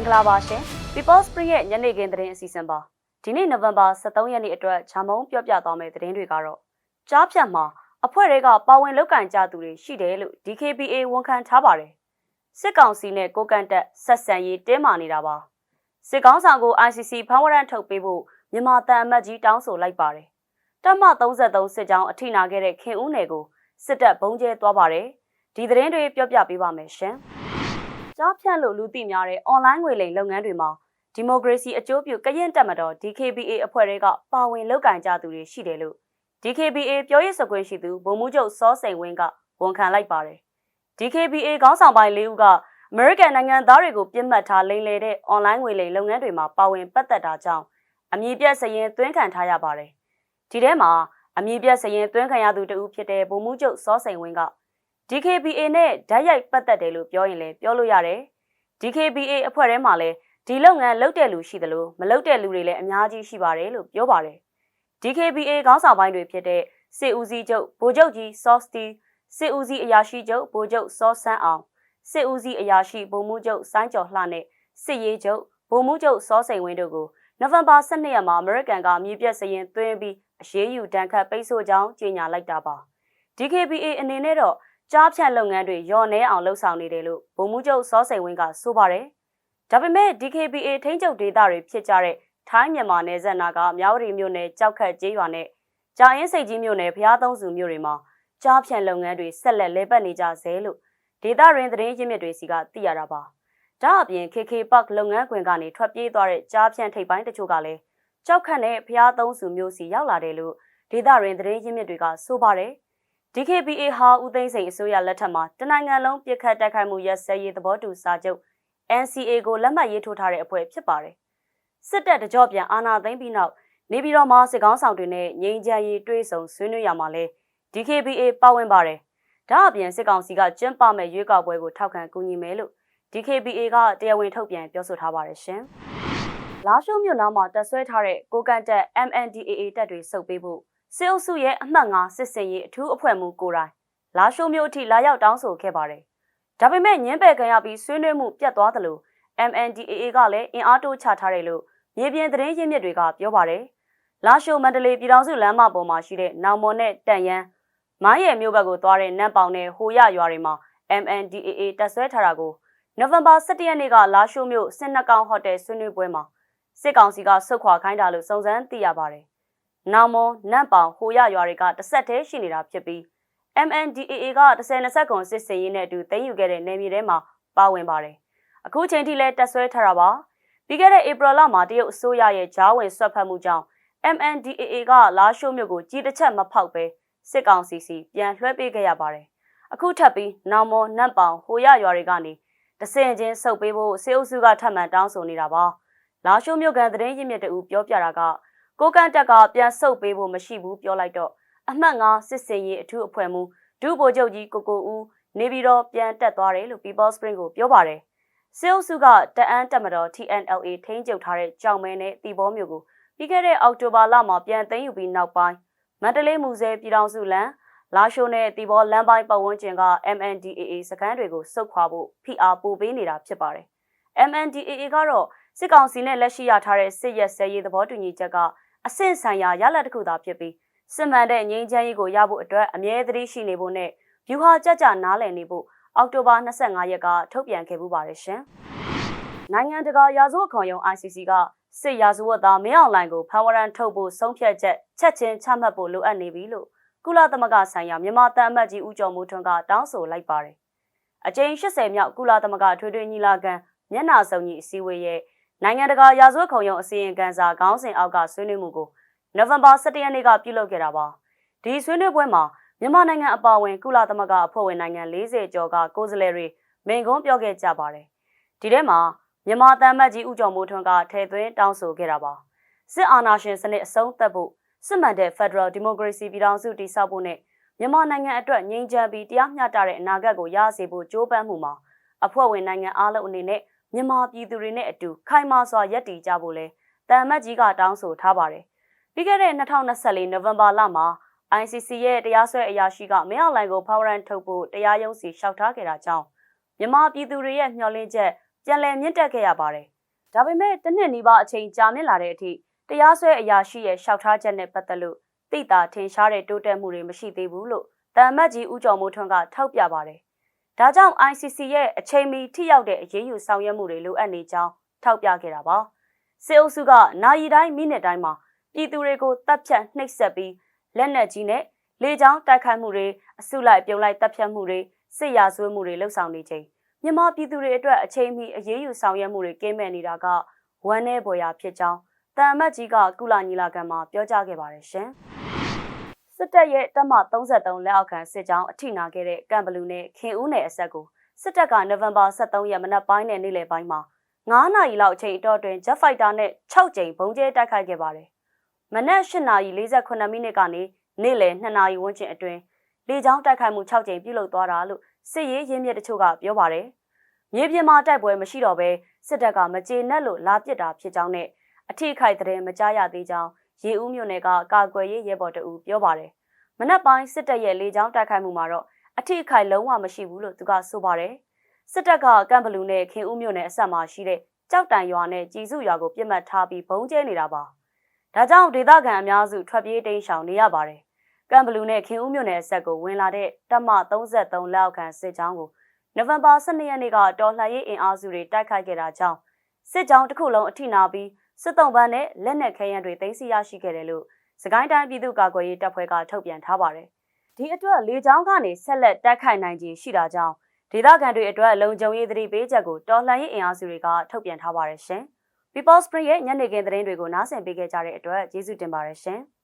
င်္ဂလာပါရှင် People Spring ရဲ့ညနေခင်းသတင်းအစီအစဉ်ပါဒီနေ့နိုဝင်ဘာ23ရက်နေ့အတွက်ဂျာမုံပြောပြသွားမယ့်သတင်းတွေကတော့ကြားဖြတ်မှာအဖွဲ့တွေကပါဝင်လောက်ကင်ကြသူတွေရှိတယ်လို့ DKBA ဝန်ခံထားပါတယ်စစ်ကောင်စီနဲ့ကိုကန်တက်ဆက်ဆံရေးတင်းမာနေတာပါစစ်ကောင်ဆောင်ကို ICC ဖမ်းဝရမ်းထုတ်ပေးဖို့မြန်မာတန်အမတ်ကြီးတောင်းဆိုလိုက်ပါတယ်တပ်မ33စစ်ကြောင်းအထိနာခဲ့တဲ့ခင်ဦးနယ်ကိုစစ်တပ်ဘုံကျဲသွားပါတယ်ဒီသတင်းတွေပြောပြပေးပါမယ်ရှင် ကြားဖြတ်လို့လူသိများတဲ့ online ငွေလိမ်လုပ်ငန်းတွေမှာဒီမိုကရေစီအကျိုးပြုကရင်တက်မတော် DKBA အဖွဲ့တွေကပါဝင်လုပ်ကင်ကြသူတွေရှိတယ်လို့ DKBA ပြောရေးဆိုခွင့်ရှိသူဗိုလ်မှူးချုပ်စောစိန်ဝင်းကဝန်ခံလိုက်ပါတယ်။ DKBA ခေါင်းဆောင်ပိုင်း၄ဦးက American နိုင်ငံသားတွေကိုပြစ်မှတ်ထားလိမ်လည်တဲ့ online ငွေလိမ်လုပ်ငန်းတွေမှာပါဝင်ပတ်သက်တာကြောင့်အမည်ပြတ်စရင်သွင်းခံထားရပါတယ်။ဒီထဲမှာအမည်ပြတ်စရင်သွင်းခံရသူတဦးဖြစ်တဲ့ဗိုလ်မှူးချုပ်စောစိန်ဝင်းက DKBA နဲ့ဓာတ်ရိုက်ပတ်သက်တယ်လို့ပြောရင်လည်းပြောလို့ရတယ်။ DKBA အဖွဲ့ထဲမှာလည်းဒီလုပ်ငန်းလုပ်တဲ့လူရှိသလိုမလုပ်တဲ့လူတွေလည်းအများကြီးရှိပါတယ်လို့ပြောပါတယ်။ DKBA ခေါင်းဆောင်ပိုင်းတွေဖြစ်တဲ့စစ်ဦးစီးချုပ်ဗိုလ်ချုပ်ကြီးစောစတီစစ်ဦးစီးအရာရှိချုပ်ဗိုလ်ချုပ်စောဆန်းအောင်စစ်ဦးစီးအရာရှိဗိုလ်မှူးချုပ်စိုင်းကျော်လှနဲ့စစ်ရေးချုပ်ဗိုလ်မှူးချုပ်စောစိန်ဝင်းတို့ကိုနိုဝင်ဘာ12ရက်မှာအမေရိကန်ကမြေပြက်စရင်သွင်းပြီးအရေးယူတန်းခတ်ပိတ်ဆို့ကြောင်းကြေညာလိုက်တာပါ။ DKBA အနေနဲ့တော့ ကြားဖြတ်လုပ်ငန်းတွေရော်နေအောင်လှုပ်ဆောင်နေတယ်လို့ဗိုလ်မှူးချုပ်စောစိန်ဝင်းကဆိုပါတယ်။ဒါပေမဲ့ DKBA ထိန်းချုပ်ဒေသတွေဖြစ်ကြတဲ့ထိုင်းမြန်မာနယ်စပ်နာကမြောက်ရီမြို့နယ်ကြောက်ခတ်ကျေးရွာနဲ့ကြာရင်စိတ်ကြီးမြို့နယ်ဖျားသုံးစုမြို့တွေမှာကြားဖြတ်လုပ်ငန်းတွေဆက်လက်လဲပတ်နေကြဆဲလို့ဒေသရင်းသတင်းရင်းမြစ်တွေစီကသိရတာပါ။ဒါအပြင် KK Park လုပ်ငန်းခွင်ကနေထွက်ပြေးသွားတဲ့ကြားဖြတ်ထိပ်ပိုင်းတချို့ကလည်းကြောက်ခတ်နဲ့ဖျားသုံးစုမြို့စီရောက်လာတယ်လို့ဒေသရင်းသတင်းရင်းမြစ်တွေကဆိုပါတယ်။ DKBA ဟာဦးသိန်းစိန်အစိုးရလက်ထက်မှာတနိုင်ငံလုံးပြစ်ခတ်တိုက်ခိုက်မှုရပ်စဲရေးသဘောတူစာချုပ် NCA ကိုလက်မှတ်ရေးထိုးထားတဲ့အဖွဲ့ဖြစ်ပါတယ်။စစ်တပ်တကြော့ပြန်အာဏာသိမ်းပြီးနောက်နေပြည်တော်မှာစစ်ကောင်းဆောင်တွေနဲ့ငြိမ်းချမ်းရေးတွဲဆုံဆွေးနွေးရမှာလဲ DKBA ပါဝင်ပါတယ်။ဒါအပြင်စစ်ကောင်စီကကျင်းပမဲ့ရွေးကောက်ပွဲကိုထောက်ခံကူညီမယ်လို့ DKBA ကတရားဝင်ထုတ်ပြန်ပြောဆိုထားပါတယ်ရှင်။လာရှိုးမြို့နားမှာတက်ဆွဲထားတဲ့ကိုကန်တက် MNDAA တပ်တွေစုပ်ပေးဖို့ စစ်အုပ်စုရဲ့အမှတ်၅စစ်စင်ရေးအထူးအဖွဲ့မှူးကိုတိုင်လာရှိုးမြို့အထိလာရောက်တောင်းဆိုခဲ့ပါတယ်။ဒါပေမဲ့ညင်းပယ်ခံရပြီးဆွေးနွေးမှုပြတ်သွားသလို MNDAA ကလည်းအင်အားတိုးချထားတယ်လို့မြေပြင်သတင်းရင်းမြစ်တွေကပြောပါတယ်။လာရှိုးမန္တလေးပြည်ထောင်စုလမ်းမပေါ်မှာရှိတဲ့နောင်မော်နဲ့တန်ရန်မိုင်းရယ်မြို့ဘက်ကိုသွားတဲ့နတ်ပေါင်နဲ့ဟိုရရွာတွေမှာ MNDAA တက်ဆွဲထားတာကိုနိုဝင်ဘာ17ရက်နေ့ကလာရှိုးမြို့စစ်နှကောင်ဟိုတယ်ဆွေးနွေးပွဲမှာစစ်ကောင်စီကဆုတ်ခွာခိုင်းတာလို့စုံစမ်းသိရပါတယ်။ နောင်မော်နတ်ပေါင်ဟိုရရွာတွေကတစ်ဆက်တည်းရှိနေတာဖြစ်ပြီး MNDAA က10-20ခွန်စစ်စင်ရေးနဲ့အတူတင်ယူခဲ့တဲ့နေမြေထဲမှာပါဝင်ပါတယ်။အခုချိန်ထိလည်းတက်ဆွဲထားတာပါ။ပြီးခဲ့တဲ့ဧပြီလမှာတရုတ်အစိုးရရဲ့ဂျားဝင်ဆွတ်ဖက်မှုကြောင့် MNDAA ကလာရှိုးမြို့ကိုကြီးတစ်ချက်မဖောက်ပဲစစ်ကောင်စီစီပြန်လွှဲပေးခဲ့ရပါတယ်။အခုထပ်ပြီးနောင်မော်နတ်ပေါင်ဟိုရရွာတွေကနေတဆင်ချင်းစုပ်ပေးဖို့စေအုပ်စုကထပ်မံတောင်းဆိုနေတာပါ။လာရှိုးမြို့ကန်သတင်းရင်းမြစ်တူပြောပြတာက ကိုကန့်တက်ကပြန်ဆုတ်ပေးဖို့မရှိဘူးပြောလိုက်တော့အမှတ်၅စစ်စင်ရေးအထူးအဖွဲ့မှူးဒုဗိုလ်ချုပ်ကြီးကိုကိုဦးနေပြီးတော့ပြန်တက်သွားတယ်လို့ People Spring ကိုပြောပါတယ်။စစ်အုပ်စုကတအန်းတက်မတော် TNLA ထိန်းချုပ်ထားတဲ့ကြောင်မဲနဲ့တီဘောမျိုးကိုပြီးခဲ့တဲ့အောက်တိုဘာလမှာပြန်သိမ်းယူပြီးနောက်ပိုင်းမန္တလေးမူဆယ်ပြည်တော်စုလမ်းလာရှိုးနဲ့တီဘောလမ်းပိုင်းပတ်ဝန်းကျင်က MNDAA စခန်းတွေကိုစုခွာဖို့ဖိအားပိုပေးနေတာဖြစ်ပါတယ်။ MNDAA ကတော့စစ်ကောင်စီနဲ့လက်ရှိရထားတဲ့စစ်ရက်စဲရေးသဘောတူညီချက်က အဆင့်ဆိုင်ရာရလဒ်တစ်ခုသာဖြစ်ပြီးစစ်မှန်တဲ့ငြိမ်းချမ်းရေးကိုရဖို့အတွက်အမြဲတမ်းရှိနေဖို့နဲ့ဗျူဟာကြကြနားလည်နေဖို့အောက်တိုဘာ25ရက်ကထုတ်ပြန်ခဲ့ပူပါတယ်ရှင်။နိုင်ငံတကာရာဇဝတ်ခုံရုံး ICC ကစစ်ရာဇဝတ်သားမင်းအောင်လှိုင်ကိုဖမ်းဝရမ်းထုတ်ဖို့ဆုံးဖြတ်ချက်ချက်ချင်းချမှတ်ဖို့လိုအပ်နေပြီလို့ကုလသမဂ္ဂဆိုင်ရာမြန်မာတအမတ်ကြီးဦးကျော်မိုးထွန်းကတောင်းဆိုလိုက်ပါတယ်။အကြိမ်80မြောက်ကုလသမဂ္ဂထွေထွေညီလာခံမျက်နှာစုံကြီးအစည်းအဝေးရဲ့ နိုင်ငံတကာရာဇဝတ်ခုံရုံးအစည်းအဝေးကန်စာခေါင်းစဉ်အောက်ကဆွေးနွေးမှုကိုနိုဝင်ဘာ17ရက်နေ့ကပြုလုပ်ခဲ့တာပါဒီဆွေးနွေးပွဲမှာမြန်မာနိုင်ငံအပါအဝင်ကုလသမဂ္ဂအဖွဲ့ဝင်နိုင်ငံ40ကျော်ကကိုယ်စားလှယ်တွေမိန့်ခွန်းပြောခဲ့ကြပါတယ်ဒီထဲမှာမြန်မာတမ်းမတ်ကြီးဦးကျော်မိုးထွန်းကထည့်သွင်းတောင်းဆိုခဲ့တာပါစစ်အာဏာရှင်စနစ်အဆုံးသတ်ဖို့စစ်မှန်တဲ့ Federal Democracy ပြည်ထောင်စုတည်ဆောက်ဖို့နဲ့မြန်မာနိုင်ငံအတွက်ငြိမ်းချမ်းပြီးတရားမျှတတဲ့အနာဂတ်ကိုရစေဖို့ကြိုးပမ်းမှုမှာအဖွဲ့ဝင်နိုင်ငံအားလုံးအနေနဲ့ မြန်မာပြည်သူတွေနဲ့အတူခိုင်မာစွာရပ်တည်ကြဖို့လဲတန်မတ်ကြီးကတောင်းဆိုထားပါတယ်။ပြီးခဲ့တဲ့2024နိုဝင်ဘာလမှာ ICC ရဲ့တရားစွဲအရာရှိကမင်းအောင်လှိုင်ကိုဖောက်ရန်ထုတ်ဖို့တရားရုံးစီလျှောက်ထားခဲ့တာကြောင့်မြန်မာပြည်သူတွေရဲ့မျှော်လင့်ချက်ပြန်လည်မြင့်တက်ခဲ့ရပါတယ်။ဒါပေမဲ့တစ်နှစ်နီးပါးအချိန်ကြာမြင့်လာတဲ့အထိတရားစွဲအရာရှိရဲ့လျှောက်ထားချက်နဲ့ပတ်သက်လို့သိတာထင်ရှားတဲ့တိုးတက်မှုတွေမရှိသေးဘူးလို့တမ်မတ်ကြီးဦးကျော်မိုးထွန်းကထောက်ပြပါတယ်။ ဒါကြောင့် ICC ရဲ့အချိန်မီထိရောက်တဲ့အရေးယူဆောင်ရွက်မှုတွေလိုအပ်နေကြောင်းထောက်ပြခဲ့တာပါ။စေအုပ်စုကနိုင်ရီတိုင်းမိနစ်တိုင်းမှာပြည်သူတွေကိုတပ်ဖြတ်နှိပ်စက်ပြီးလက်နက်ကြီးနဲ့လေကြောင်းတိုက်ခိုက်မှုတွေအစုလိုက်ပြုံလိုက်တပ်ဖြတ်မှုတွေစစ်ရာဇဝတ်မှုတွေလှုပ်ဆောင်နေချိန်မြန်မာပြည်သူတွေအတွက်အချိန်မီအရေးယူဆောင်ရွက်မှုတွေကင်းမဲ့နေတာကဝမ်းနည်းဖွယ်ရာဖြစ်ကြောင်းတန်အမတ်ကြီးကကုလညီလာခံမှာပြောကြားခဲ့ပါတယ်ရှင်။ စစ်တပ်ရဲ့တပ်မ33လက်အောက်ခံစစ်ကြောင်းအထိနာခဲ့တဲ့ကံဘလူနဲ့ခင်ဦးနယ်အဆက်ကိုစစ်တပ်ကနိုဝင်ဘာ23ရက်မနက်ပိုင်းနဲ့နေ့လယ်ပိုင်းမှာ9နာရီလောက်အချိန်အတော်တွင် Jet Fighter နဲ့6ကြိမ်ဘုံကျဲတိုက်ခိုက်ခဲ့ပါတယ်။မနက်8နာရီ48မိနစ်ကနေနေ့လယ်2နာရီဝန်းကျင်အတွင်းလေကြောင်းတိုက်ခိုက်မှု6ကြိမ်ပြုလုပ်သွားတာလို့စစ်ရေးရင်းမြစ်တချို့ကပြောပါတယ်။မြေပြင်မှာတိုက်ပွဲမရှိတော့ဘဲစစ်တပ်ကမကြေနပ်လို့လာပစ်တာဖြစ်ကြောင်းနဲ့အထိခိုက်တဲ့မကြားရသေးကြောင်း ရေဦးမြို့နယ်ကကာကွယ်ရေးရဲဘော်တအူပြောပါတယ်။မနက်ပိုင်းစစ်တပ်ရဲ့လေကြောင်းတိုက်ခိုက်မှုမှာတော့အထိခိုက်လုံးဝမရှိဘူးလို့သူကဆိုပါတယ်။စစ်တပ်ကကမ်ဘလူနဲ့ခင်ဦးမြို့နယ်အဆက်မှာရှိတဲ့ကြောက်တန်ရွာနဲ့ကြည်စုရွာကိုပြစ်မှတ်ထားပြီးဘုံကျဲနေတာပါ။ဒါကြောင့်ဒေသခံအများစုထွက်ပြေးတိမ်းရှောင်နေရပါတယ်။ကမ်ဘလူနဲ့ခင်ဦးမြို့နယ်အဆက်ကိုဝင်လာတဲ့တပ်မ33လက်အောက်ခံစစ်ကြောင်းကိုနိုဝင်ဘာ12ရက်နေ့ကတော်လှန်ရေးအင်အားစုတွေတိုက်ခိုက်ခဲ့တာကြောင့်စစ်ကြောင်းတစ်ခုလုံးအထိနာပြီး စစ်တုံးပန်းနဲ့လက်နက်ခဲယမ်းတွေသိမ်းဆည်းရရှိခဲ့တယ်လို့စကိုင်းတိုင်းပြည်သူ့ကာကွယ်ရေးတပ်ဖွဲ့ကထုတ်ပြန်ထားပါတယ်။ဒီအတွက်လေကြောင်းကနေဆက်လက်တိုက်ခိုက်နိုင်ခြင်းရှိတာကြောင့်ဒေသခံတွေအတွက်လုံခြုံရေးသတိပေးချက်ကိုတော်လှန်ရေးအင်အားစုတွေကထုတ်ပြန်ထားပါတယ်ရှင်။ People Spring ရဲ့ညနေခင်းသတင်းတွေကိုနားဆင်ပေးခဲ့ကြတဲ့အတွက်ကျေးဇူးတင်ပါတယ်ရှင်။